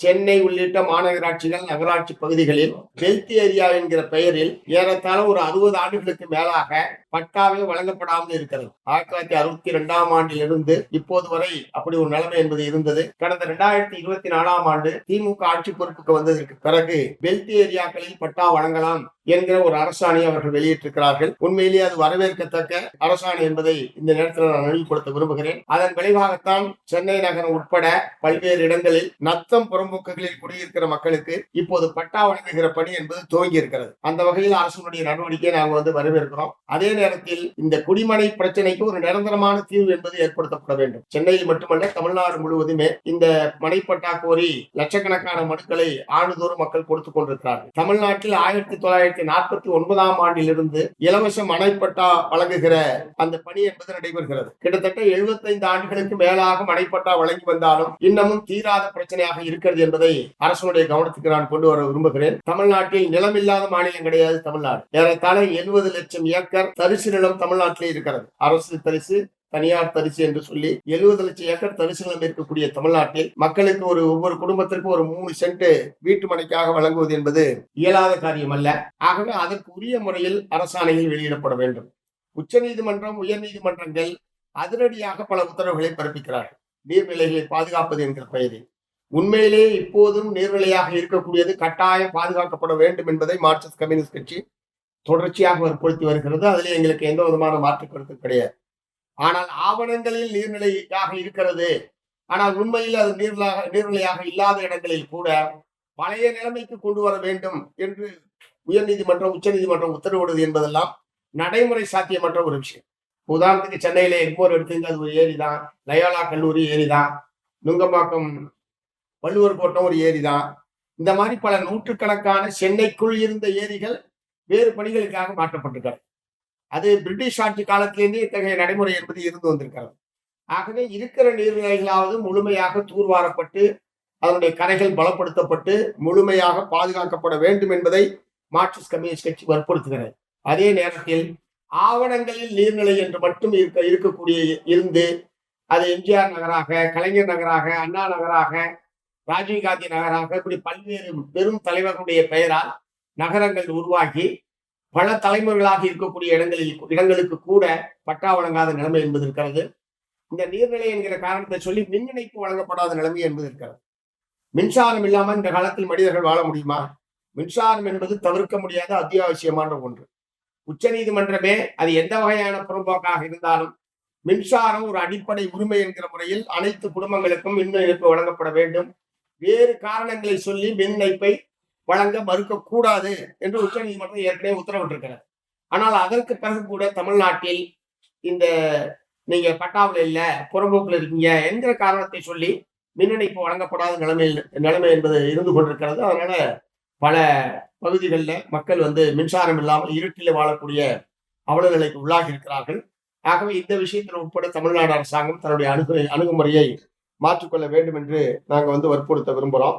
சென்னை உள்ளிட்ட மாநகராட்சிகள் நகராட்சி பகுதிகளில் ஹெல்த் ஏரியா என்கிற பெயரில் ஏறத்தாழ ஒரு அறுபது ஆண்டுகளுக்கு மேலாக பட்டாவே வழங்கப்படாமல் இருக்கிறது. ஆயிரத்தி தொள்ளாயிரத்தி அறுபத்தி இரண்டாம் ஆண்டிலிருந்து இப்போது வரை அப்படி ஒரு நிலைமை என்பது இருந்தது. கடந்த இரண்டாயிரத்தி இருபத்தி நாலாம் ஆண்டு திமுக ஆட்சி பொறுப்புக்கு வந்ததற்கு பிறகு ஹெல்த் ஏரியாக்களில் பட்டா வழங்கலாம் என்கிற ஒரு அரசாணை அவர்கள் வெளியிட்டிருக்கிறார்கள். உண்மையிலேயே அது வரவேற்கத்தக்க அரசாணை என்பதை இந்த நேரத்தில் நான் நினைவுபடுத்த விரும்புகிறேன். அதன் விளைவாகத்தான் சென்னை நகரம் உட்பட பல்வேறு இடங்களில் நத்தம் புறம்போக்குகளில் குடியிருக்கிற மக்களுக்கு இப்போது பட்டா வழங்குகிற பணி என்பது துவங்கி இருக்கிறது அந்த வகையில் அரசுடைய நடவடிக்கையை நாங்கள் வந்து வரவேற்கிறோம். அதே நேரத்தில் இந்த குடிமனை பிரச்சனைக்கு ஒரு நிரந்தரமான தீர்வு என்பது ஏற்படுத்தப்பட வேண்டும். சென்னையில் மட்டுமல்ல தமிழ்நாடு முழுவதுமே இந்த மனைப்பட்டா கோரி லட்சக்கணக்கான மனுக்களை ஆண்டுதோறும் மக்கள் கொடுத்துக் கொண்டிருக்கிறார்கள். தமிழ்நாட்டில் ஆயிரத்தி தொள்ளாயிரத்தி நாற்பத்தி ஒன்பதாம் ஆண்டிலிருந்து இலவச மனைப்பட்டா வழங்குகிற அந்த பணி என்பது நடைபெறுகிறது. கிட்டத்தட்ட 75 ஆண்டுகளுக்கு மேலாக மனைப்பட்டா வழங்கி வந்தாலும் இன்னமும் தீராத பிரச்சனையாக இருக்கிறது என்பதை அரசனுடைய கவனத்துக்கு நான் கொண்டு வர விரும்புகிறேன். தமிழ்நாட்டில் நிலமில்லாத மாநிலம் கிடையாது தமிழ்நாடு. ஏறத்தாழ எழுபது லட்சம் ஏக்கர் தரிசு நிலம் தமிழ்நாட்டிலே இருக்கிறது. அரசு தரிசு தனியார் தரிசு என்று சொல்லி எழுபது லட்சம் ஏக்கர் தரிசு நிலம் இருக்கக்கூடிய தமிழ்நாட்டில் மக்களுக்கு ஒரு ஒவ்வொரு குடும்பத்திற்கும் ஒரு மூணு சென்ட் வீட்டு மனைக்காக வழங்குவது என்பது இயலாத காரியம் அல்ல. ஆகவே அதற்கு உரிய முறையில் அரசாணைகள் வெளியிடப்பட வேண்டும். உச்சநீதிமன்றம் உயர்நீதிமன்றங்கள் அதிரடியாக பல உத்தரவுகளை பிறப்பிக்கிறார்கள். நீர்நிலைகளை பாதுகாப்பது என்கிற பெயரில். உண்மையிலேயே இப்போதும் நீர்நிலையாக இருக்கக்கூடியது கட்டாயம் பாதுகாக்கப்பட வேண்டும் என்பதை மார்க்சிஸ்ட் கம்யூனிஸ்ட் கட்சி தொடர்ச்சியாக வற்புறுத்தி வருகிறது. அதில் எங்களுக்கு எந்த விதமான மாற்று கருத்து கிடையாது. ஆனால் ஆவணங்களில் நீர்நிலையாக இருக்கிறது. ஆனால் உண்மையில் அது நீர்நிலையாக நீர்நிலையாக இல்லாத இடங்களில் கூட பழைய நிலைமைக்கு கொண்டு வர வேண்டும் என்று உயர்நீதிமன்றம் உச்சநீதிமன்றம் உத்தரவிடுவது என்பதெல்லாம் நடைமுறை சாத்தியமற்ற ஒரு விஷயம். உதாரணத்துக்கு சென்னையில எக்மோர் எடுத்துங்க அது ஒரு ஏரி தான் லயோலா கல்லூரி ஏரி தான் நுங்கம்பாக்கம் வள்ளுவர் கோட்டம் ஒரு ஏரி தான் இந்த மாதிரி பல நூற்றுக்கணக்கான சென்னைக்குள் இருந்த ஏரிகள் வேறு பணிகளுக்காக மாற்றப்பட்டிருக்கிறது. அது பிரிட்டிஷ் ஆட்சி காலத்திலேருந்தே இத்தகைய நடைமுறை என்பது இருந்து வந்திருக்கிறது. ஆகவே இருக்கிற நீர்நிலைகளாவது முழுமையாக தூர்வாரப்பட்டு அதனுடைய கரைகள் பலப்படுத்தப்பட்டு முழுமையாக பாதுகாக்கப்பட வேண்டும் என்பதை மார்க்சிஸ்ட் கம்யூனிஸ்ட் கட்சி வற்புறுத்துகிறது. அதே நேரத்தில் ஆவணங்களில் நீர்நிலை என்று மட்டும் இருக்க இருக்கக்கூடிய இருந்து அது எம்ஜிஆர் நகராக கலைஞர் நகராக அண்ணா நகராக ராஜீவ்காந்தி நகராக இப்படி பல்வேறு பெரும் தலைவர்களுடைய பெயரால் நகரங்கள் உருவாகி பல தலைமுறைகளாக இருக்கக்கூடிய இடங்களில் இடங்களுக்கு கூட பட்டா வழங்காத நிலைமை என்பது இருக்கிறது. இந்த நீர்நிலை என்கிற காரணத்தை சொல்லி மின் இணைப்பு வழங்கப்படாத நிலைமை என்பது இருக்கிறது. மின்சாரம் இல்லாமல் இந்த காலத்தில் மனிதர்கள் வாழ முடியுமா? மின்சாரம் என்பது தவிர்க்க முடியாத அத்தியாவசியமான ஒன்று. உச்சநீதிமன்றமே அது எந்த வகையான புறம்போக்காக இருந்தாலும் மின்சாரம் ஒரு அடிப்படை உரிமை என்கிற முறையில் அனைத்து குடும்பங்களுக்கும் மின் இணைப்பு வழங்கப்பட வேண்டும். வேறு காரணங்களை சொல்லி மின் இணைப்பை வழங்க மறுக்கக்கூடாது என்று உச்சநீதிமன்றம் ஏற்கனவே உத்தரவிட்டிருக்கிறது. ஆனால் அதற்கு பிறகு கூட தமிழ்நாட்டில் இந்த நீங்க பட்டாவில் இல்லை புறம்போக்கில் இருக்கீங்க என்கிற காரணத்தை சொல்லி மின் இணைப்பு வழங்கப்படாத நிலைமையில் நிலைமை என்பது இருந்து கொண்டிருக்கிறது. அதனால பல பகுதிகளில் மக்கள் வந்து மின்சாரம் இல்லாமல் இருட்டில் வாழக்கூடிய அவல நிலைக்கு உள்ளாகி இருக்கிறார்கள். ஆகவே இந்த விஷயத்தில் உட்பட தமிழ்நாடு அரசாங்கம் தன்னுடைய அணுகு அணுகுமுறையை மாற்றிக்கொள்ள வேண்டும் என்று நாங்கள் வந்து வற்புறுத்த விரும்புகிறோம்